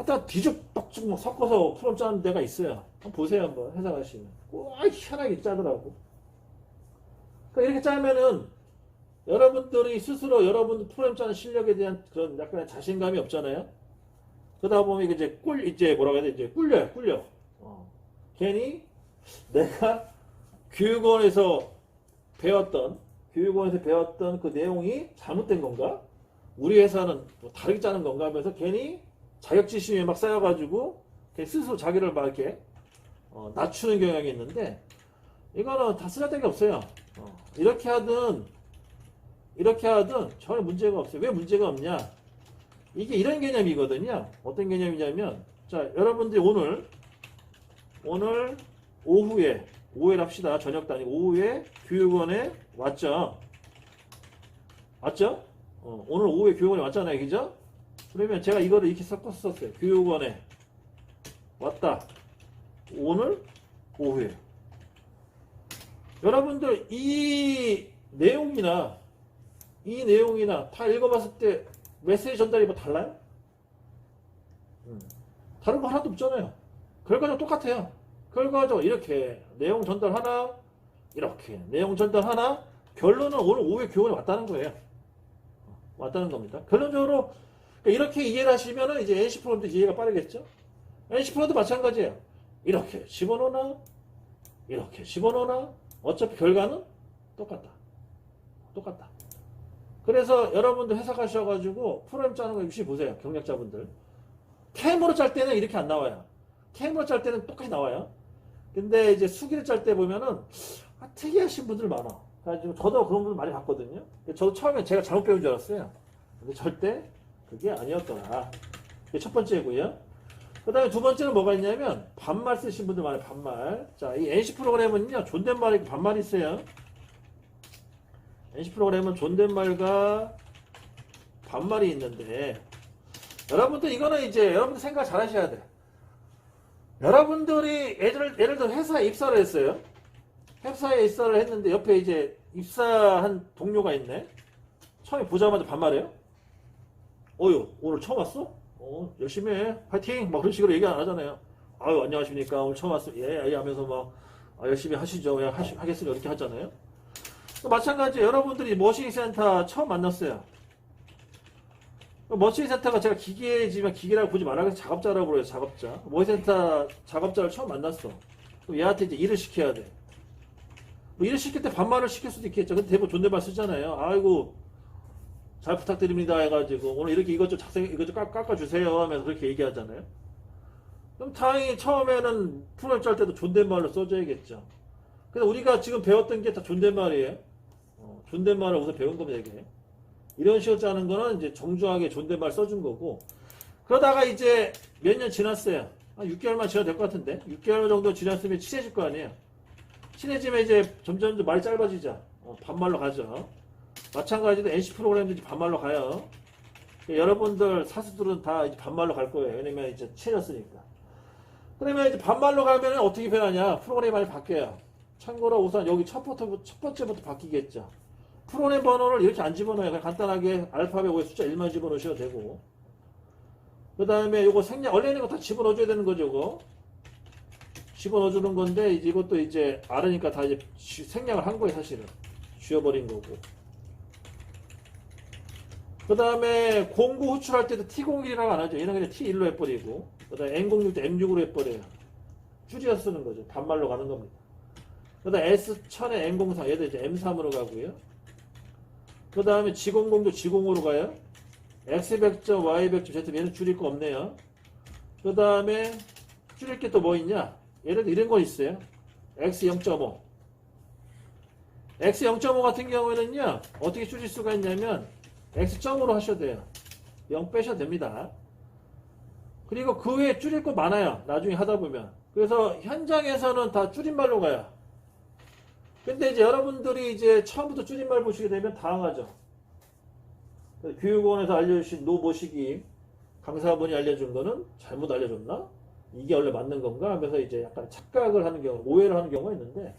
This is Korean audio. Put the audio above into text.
하여튼 뒤죽박죽 막 섞어서 프롬 짜는 데가 있어요. 한번 보세요, 한번 해석하시면. 꼭 희한하게 짜더라고. 그러니까 이렇게 짜면은 여러분들이 스스로 여러분 프로그램 짜는 실력에 대한 그런 약간의 자신감이 없잖아요. 그러다 보면 이제 꿀, 이제 뭐라고 해야 돼? 이제 꿀려요, 꿀려. 어. 괜히 내가 교육원에서 배웠던, 교육원에서 배웠던 그 내용이 잘못된 건가? 우리 회사는 뭐 다르게 짜는 건가 하면서 괜히 자격지심이 막 쌓여가지고 걔 스스로 자기를 막 이렇게 어, 낮추는 경향이 있는데 이거는 다 쓰잘데기 없어요. 어, 이렇게 하든 이렇게 하든 전혀 문제가 없어요. 왜 문제가 없냐? 이게 이런 개념이거든요. 어떤 개념이냐면 자 여러분들이 오늘 오늘 오후에 오후에 합시다. 저녁도 아니고 오후에 교육원에 왔죠. 왔죠? 어, 오늘 오후에 교육원에 왔잖아요. 그죠? 그러면 제가 이거를 이렇게 섞어서 썼어요. 교육원에 왔다. 오늘 오후에. 여러분들 이 내용이나 이 내용이나 다 읽어봤을 때 메시지 전달이 뭐 달라요? 음, 다른 거 하나도 없잖아요. 결과는 똑같아요. 결과적으로 이렇게 내용 전달 하나, 이렇게 내용 전달 하나, 결론은 오늘 오후에 교원에 왔다는 거예요. 왔다는 겁니다. 결론적으로 그러니까 이렇게 이해를 하시면은 이제 NC 프로도 이해가 빠르겠죠? NC 프로도 마찬가지예요. 이렇게 집어넣나, 이렇게 집어넣나, 어차피 결과는 똑같다. 똑같다. 그래서 여러분들 해석하셔가지고 프로그램 짜는 거 역시 보세요. 경력자분들. 캠으로 짤 때는 이렇게 안 나와요. 캠으로 짤 때는 똑같이 나와요. 근데 이제 수기를 짤 때 보면은 아, 특이하신 분들 많아. 그래가지고 저도 그런 분들 많이 봤거든요. 저도 처음에 제가 잘못 배운 줄 알았어요. 근데 절대 그게 아니었더라. 이게 첫 번째고요. 그 다음에 두 번째는 뭐가 있냐면 반말 쓰신 분들 많아요. 반말. 자, 이 NC 프로그램은요. 존댓말이 있고 반말이 있어요. NC 프로그램은 존댓말과 반말이 있는데 여러분들 이거는 이제 여러분들 생각 잘 하셔야 돼. 여러분들이 예를, 예를 들어 회사에 입사를 했어요. 회사에 입사를 했는데 옆에 이제 입사한 동료가 있네. 처음에 보자마자 반말해요. 어유 오늘 처음 왔어? 어 열심히 해 파이팅 막 그런 식으로 얘기 안 하잖아요. 아유 안녕하십니까 오늘 처음 왔어 예, 예 하면서 막 아, 열심히 하시죠 예, 하시, 하겠습니다 이렇게 하잖아요. 마찬가지 여러분들이 머신ing 센터 처음 만났어요. 머신ing 센터가 제가 기계지만 기계라고 보지 해서 작업자라고 그래요 작업자. 머신ing 센터 작업자를 처음 만났어. 그럼 얘한테 이제 일을 시켜야 돼. 뭐 일을 시킬 때 반말을 시킬 수도 있겠죠. 근데 대부분 존댓말 쓰잖아요. 아이고 잘 부탁드립니다 해가지고 오늘 이렇게 이것 좀 작성 이것 좀 깎- 깎아주세요 하면서 그렇게 얘기하잖아요. 그럼 다행히 처음에는 프로그램 짤 때도 존댓말로 써줘야겠죠. 그래서 우리가 지금 배웠던 게 다 존댓말이에요. 어, 존댓말을 우선 배운 겁니다 이게. 이런 식으로 짜는 거는 이제 정중하게 존댓말 써준 거고 그러다가 이제 몇 년 지났어요. 한 6개월만 지나도 될 것 같은데 6개월 정도 지났으면 친해질 거 아니에요. 친해지면 이제 점점 더 말이 짧아지죠. 어, 반말로 가죠. 마찬가지로 NC 프로그램도 이제 반말로 가요. 여러분들 사수들은 다 이제 반말로 갈 거예요. 왜냐면 이제 친해졌으니까. 그러면 이제 반말로 가면 어떻게 변하냐? 프로그램이 많이 바뀌어요. 참고로 우선 여기 첫, 번부터, 첫 번째부터 바뀌겠죠. 프로그램 번호를 이렇게 안 집어넣어요. 그냥 간단하게 알파벳 5에 숫자 1만 집어넣으셔도 되고. 그 다음에 이거 생략, 원래 있는 거 다 집어넣어줘야 되는 거죠, 이거. 집어넣어주는 건데, 이제 이것도 이제 알으니까 다 이제 지- 생략을 한 거예요, 사실은. 지워버린 거고. 그 다음에 공구 호출할 때도 T01이라고 안 하죠. 얘는 그냥 T1로 해버리고. 그 다음에 N06도 M6으로 해버려요. 줄여 쓰는 거죠. 반말로 가는 겁니다. 그 다음에 S1000에 N03, 얘도 이제 M3으로 가고요. 그 다음에 G00도 G05로 가요. X100점, Y100점, Z 얘는 줄일 거 없네요. 그 다음에 줄일 게 또 뭐 있냐? 예를 들어 이런 거 있어요. X0.5. X0.5 같은 경우에는요, 어떻게 줄일 수가 있냐면, X점으로 하셔도 돼요. 0 빼셔도 됩니다. 그리고 그 외에 줄일 거 많아요. 나중에 하다 보면. 그래서 현장에서는 다 줄임말로 가요. 근데 이제 여러분들이 이제 처음부터 줄임말 보시게 되면 당황하죠. 교육원에서 알려주신 노 모시기 강사분이 알려준 거는 잘못 알려줬나? 이게 원래 맞는 건가? 하면서 이제 약간 착각을 하는 경우, 오해를 하는 경우가 있는데